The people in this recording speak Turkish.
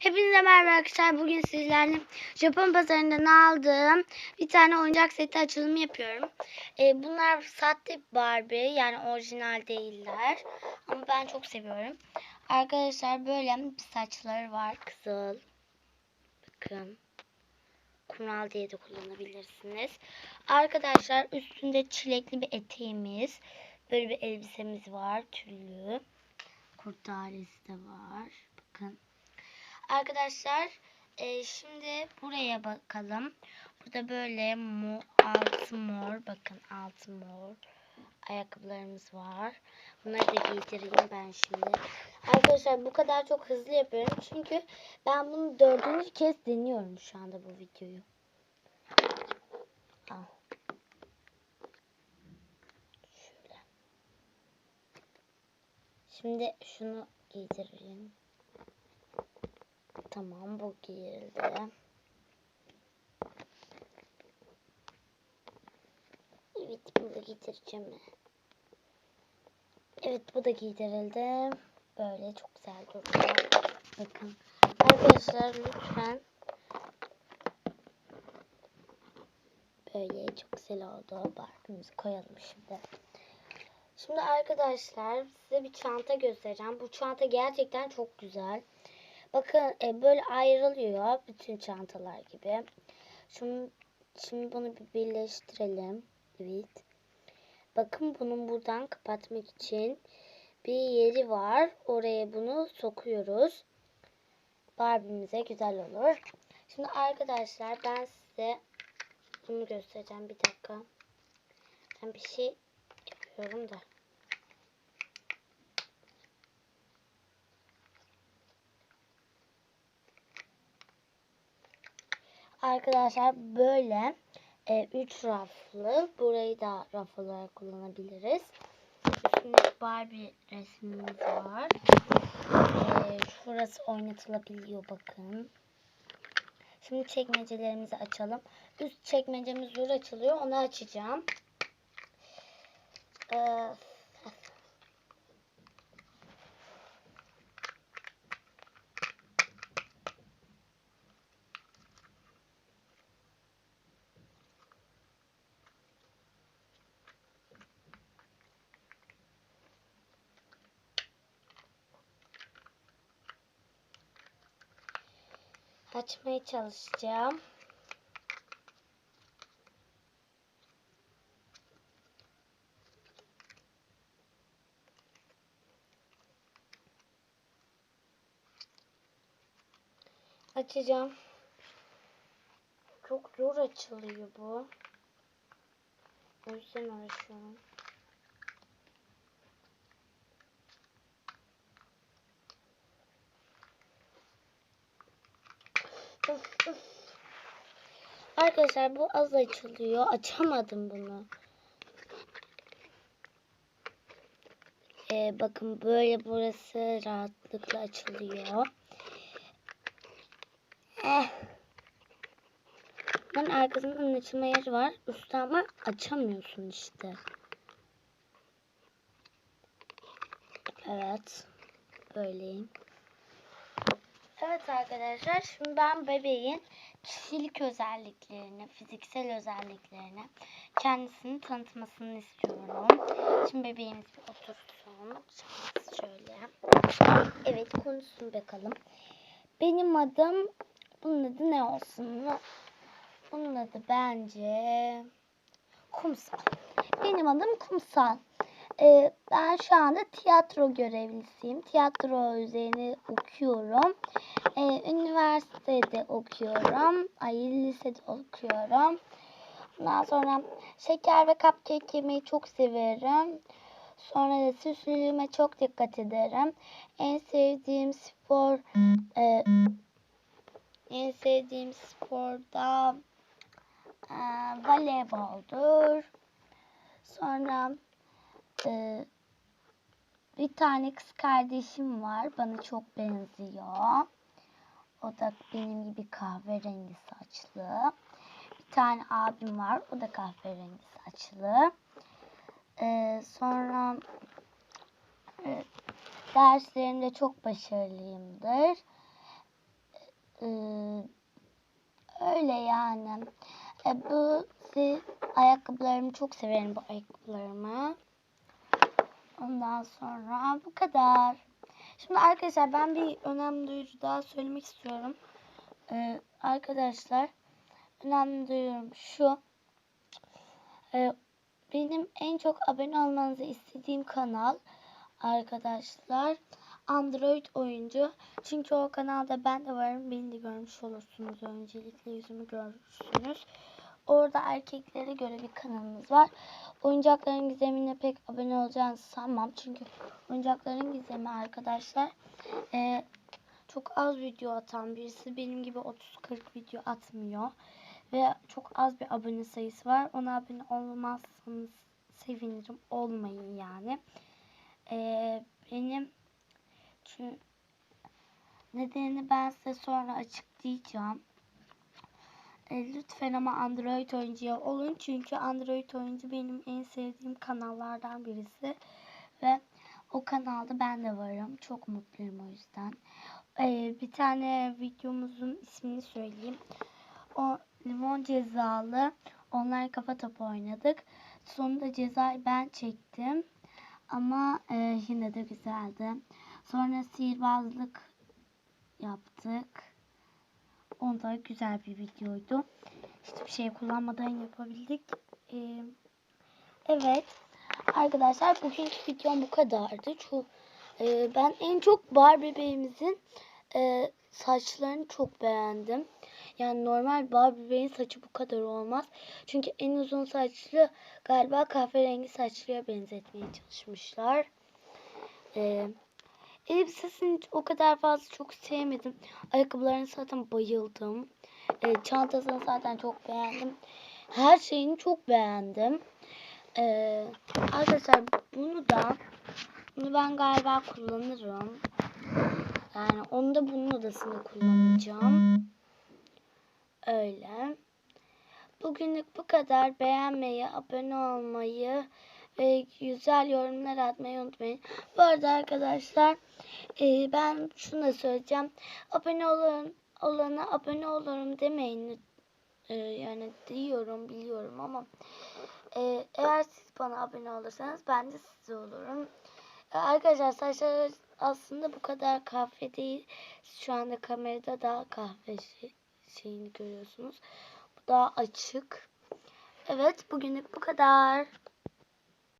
Hepinize merhaba arkadaşlar. Bugün sizlerle Japon pazarından aldığım bir tane oyuncak seti açılımı yapıyorum. Ee, bunlar sahte Barbie yani orijinal değiller. Ama ben çok seviyorum. Arkadaşlar böyle saçları var. Kızıl. Bakın. Kumral diye de kullanabilirsiniz. Arkadaşlar üstünde çilekli bir eteğimiz. Böyle bir elbisemiz var. Tüllü. Kurtaresi de var. Bakın. Arkadaşlar e, şimdi buraya bakalım. Burada böyle mo, altı mor. Bakın altı mor. Ayakkabılarımız var. Bunları da giydireyim ben şimdi. Arkadaşlar bu kadar çok hızlı yapıyorum. Çünkü ben bunu dördüncü kez deniyorum şu anda bu videoyu. Al. Şöyle. Şimdi şunu giydireyim. Tamam bu giyildi. Evet bunu da giydireceğim. Evet bu da giydirildi. Böyle çok güzel duruyor. Bakın. Arkadaşlar lütfen böyle çok güzel oldu. Barkımızı koyalım şimdi. Şimdi arkadaşlar size bir çanta göstereceğim. Bu çanta gerçekten çok güzel. Bakın e, böyle ayrılıyor bütün çantalar gibi. Şimdi, şimdi bunu bir birleştirelim. Evet. Bakın bunun buradan kapatmak için bir yeri var. Oraya bunu sokuyoruz. Barbie'mize güzel olur. Şimdi arkadaşlar ben size bunu göstereceğim. Bir dakika. Ben bir şey yapıyorum da. Arkadaşlar böyle 3 raflı. Burayı da raf olarak kullanabiliriz. Üstünde Barbie resmimiz var. E, şurası oynatılabiliyor bakın. Şimdi çekmecelerimizi açalım. Üst çekmecemiz zor açılıyor. Onu açacağım. Ee, açmaya çalışacağım. Açacağım. Çok zor açılıyor bu. O yüzden uğraşıyorum. Arkadaşlar bu az açılıyor. Açamadım bunu. Ee, bakın böyle burası rahatlıkla açılıyor. Eh. Ben arkasından açılma yeri var. Üstü ama açamıyorsun işte. Evet. Böyleyim. Evet arkadaşlar şimdi ben bebeğin kişilik özelliklerini, fiziksel özelliklerini kendisini tanıtmasını istiyorum. Şimdi bebeğimiz bir otursun. Şöyle. Evet konuşsun bakalım. Benim adım, bunun adı ne olsun? Bunun adı bence Kumsal. Benim adım Kumsal. Ee, ben şu anda tiyatro görevlisiyim. Tiyatro üzerine okuyorum. Ee, üniversitede okuyorum. Ay lisede okuyorum. Ondan sonra şeker ve cupcake yemeyi çok severim. Sonra da süslülüğüme çok dikkat ederim. En sevdiğim spor e, en sevdiğim sporda e, voleyboldur. Sonra ee, bir tane kız kardeşim var. Bana çok benziyor. O da benim gibi kahverengi saçlı. Bir tane abim var. O da kahverengi saçlı. Ee, sonra e, derslerimde çok başarılıyımdır. Ee, öyle yani. E, bu ayakkabılarımı çok severim bu ayakkabılarımı. Ondan sonra bu kadar. Şimdi arkadaşlar ben bir önemli duyuru daha söylemek istiyorum. Ee, arkadaşlar önemli duyurum şu. Ee, benim en çok abone olmanızı istediğim kanal arkadaşlar Android oyuncu. Çünkü o kanalda ben de varım. Beni de görmüş olursunuz. Öncelikle yüzümü görürsünüz. Orada erkeklere göre bir kanalımız var. Oyuncakların gizemine pek abone olacağını sanmam. Çünkü oyuncakların gizemi arkadaşlar e, çok az video atan birisi. Benim gibi 30-40 video atmıyor. Ve çok az bir abone sayısı var. Ona abone olmazsanız sevinirim. Olmayın yani. E, benim çünkü nedenini ben size sonra açıklayacağım. E, lütfen ama Android oyuncuya olun. Çünkü Android oyuncu benim en sevdiğim kanallardan birisi. Ve o kanalda ben de varım. Çok mutluyum o yüzden. E, bir tane videomuzun ismini söyleyeyim. O limon cezalı online kafa topu oynadık. Sonunda cezayı ben çektim. Ama e, yine de güzeldi. Sonra sihirbazlık yaptık. O da güzel bir videoydu. Hiçbir şey kullanmadan yapabildik. Ee, evet. Arkadaşlar bugünkü videom bu kadardı. Çok, e, ben en çok Barbie bebeğimizin e, saçlarını çok beğendim. Yani normal Barbie bebeğin saçı bu kadar olmaz. Çünkü en uzun saçlı galiba kahverengi saçlıya benzetmeye çalışmışlar. Ee, elbisesini o kadar fazla çok sevmedim. Ayakkabılarını zaten bayıldım. Ee, çantasını zaten çok beğendim. Her şeyini çok beğendim. Ee, arkadaşlar bunu da bunu ben galiba kullanırım. Yani onu da bunun odasında kullanacağım. Öyle. Bugünlük bu kadar. Beğenmeyi, abone olmayı ve güzel yorumlar atmayı unutmayın. Bu arada arkadaşlar e, ben şunu da söyleyeceğim. Abone olun, olana abone olurum demeyin. E, yani diyorum biliyorum ama e, eğer siz bana abone olursanız ben de size olurum. E, arkadaşlar saçlar aslında bu kadar kahve değil. Şu anda kamerada daha kahve şey, şeyini görüyorsunuz. Bu daha açık. Evet bugünlük bu kadar.